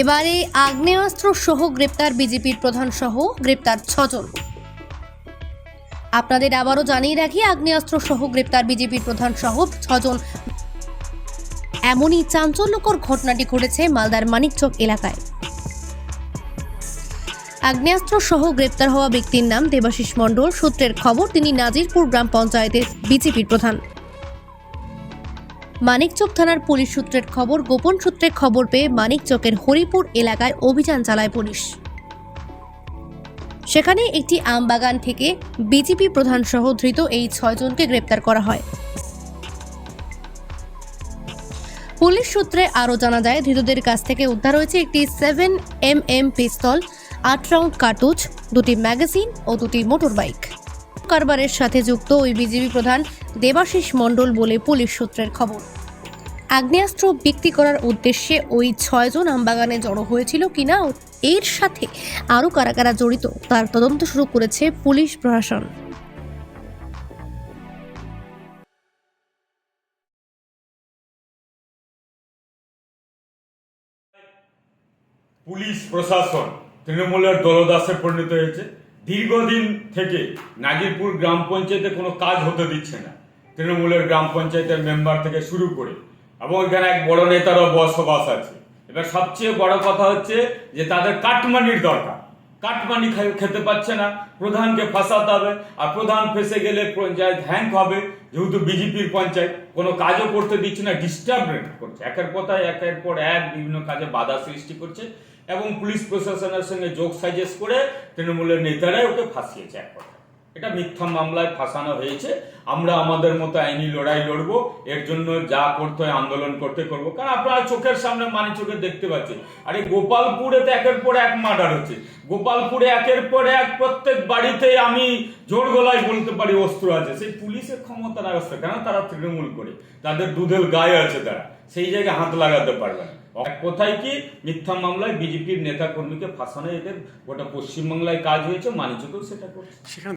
এবারে আগ্নেয়াস্ত্র সহ গ্রেপ্তার বিজেপির প্রধান সহ গ্রেপ্তার ছজন। আপনাদের আবারও জানিয়ে রাখি, আগ্নেয়াস্ত্র সহ গ্রেপ্তার বিজেপির প্রধান সহ ছজন। এমনই চাঞ্চল্যকর ঘটনাটি ঘটেছে মালদার মানিকচক এলাকায়। আগ্নেয়াস্ত্র সহ গ্রেপ্তার হওয়া ব্যক্তির নাম দেবাশিস মণ্ডল। সূত্রের খবর, তিনি নাজিরপুর গ্রাম পঞ্চায়েতের বিজেপির প্রধান। মানিকচক থানার পুলিশ সূত্রের খবর, গোপন সূত্রে খবর পেয়ে মানিকচকের হরিপুর এলাকায় অভিযান চালায় পুলিশ। সেখানে একটি আম বাগান থেকে বিজেপি প্রধান সহ ধৃত এই ছয়জনকে গ্রেপ্তার করা হয়। পুলিশ সূত্রে আরও জানা যায়, ধৃতদের কাছ থেকে উদ্ধার হয়েছে একটি সেভেন এম এম পিস্তল আট রাউন্ড কার্তুজ দুটি ম্যাগাজিন ও দুটি মোটর বাইক কারবারের সাথে যুক্ত ওই বিজেপি প্রধান দেবাশিস মণ্ডল বলে পুলিশ সূত্রের খবর। আগ্নেয়াস্ত্র বিক্রি করার উদ্দেশ্যে ওই ছয়জন আমবাগানে জড়ো হয়েছিল কিনা এর সাথে আরও কারা কারা জড়িত তার তদন্ত শুরু করেছে পুলিশ প্রশাসন। পুলিশ প্রশাসন, তৃণমূলের দলদাসে পরিণত হয়েছে। দীর্ঘদিন থেকে নাজিরপুর গ্রাম পঞ্চায়েতে কোনো কাজ হতে দিচ্ছে না। তৃণমূলের গ্রাম পঞ্চায়েতের মেম্বার থেকে শুরু করে এবং এখানে এক বড় নেতারও বসবাস আছে। এবার সবচেয়ে বড় কথা হচ্ছে যে তাদের কাটমানির দরকার। কাটমানি খেতে পারছে না। প্রধানকে ফাঁসাতে হবে। আর প্রধান ফেসে গেলে পঞ্চায়েত হ্যাঙ্ক হবে। যেহেতু বিজেপির পঞ্চায়েত, কোনো কাজও করতে দিচ্ছে না ডিস্টার্ব করছে। একের কথায় একের পর এক বিভিন্ন কাজে বাধা সৃষ্টি করছে এবং পুলিশ প্রশাসনের সঙ্গে যোগ সাজেস্ট করে তৃণমূলের নেতারাই ওকে ফাঁসিয়েছে এক কথা এটা মিথ্যা মামলায় ফাঁসানো হয়েছে। আমরা আমাদের মতো আইনি লড়াই লড়বো, এর জন্য যা করতে হয় আন্দোলন করতে করব। কারণ আপনারা চোখের সামনে মানি চোখে দেখতে পাচ্ছেন। আরে গোপালপুরে তো একের পর এক মার্ডার হচ্ছে। গোপালপুরে একের পর এক প্রত্যেক বাড়িতে আমি জোর গলায় বলতে পারি অস্ত্র আছে। সেই পুলিশের ক্ষমতার অবস্থা কেন? তারা তৃণমূল করে। তাদের দুধের গায়ে আছে তারা। সেই জায়গায় হাত লাগাতে পারবে না। কোথায় কি? মিথ্যা মামলায় বিজেপির নেতা কর্মীকে ফাঁসানো এদের গোটা পশ্চিমবাংলায় কাজ হয়েছে মানিচকেও সেটা করছে।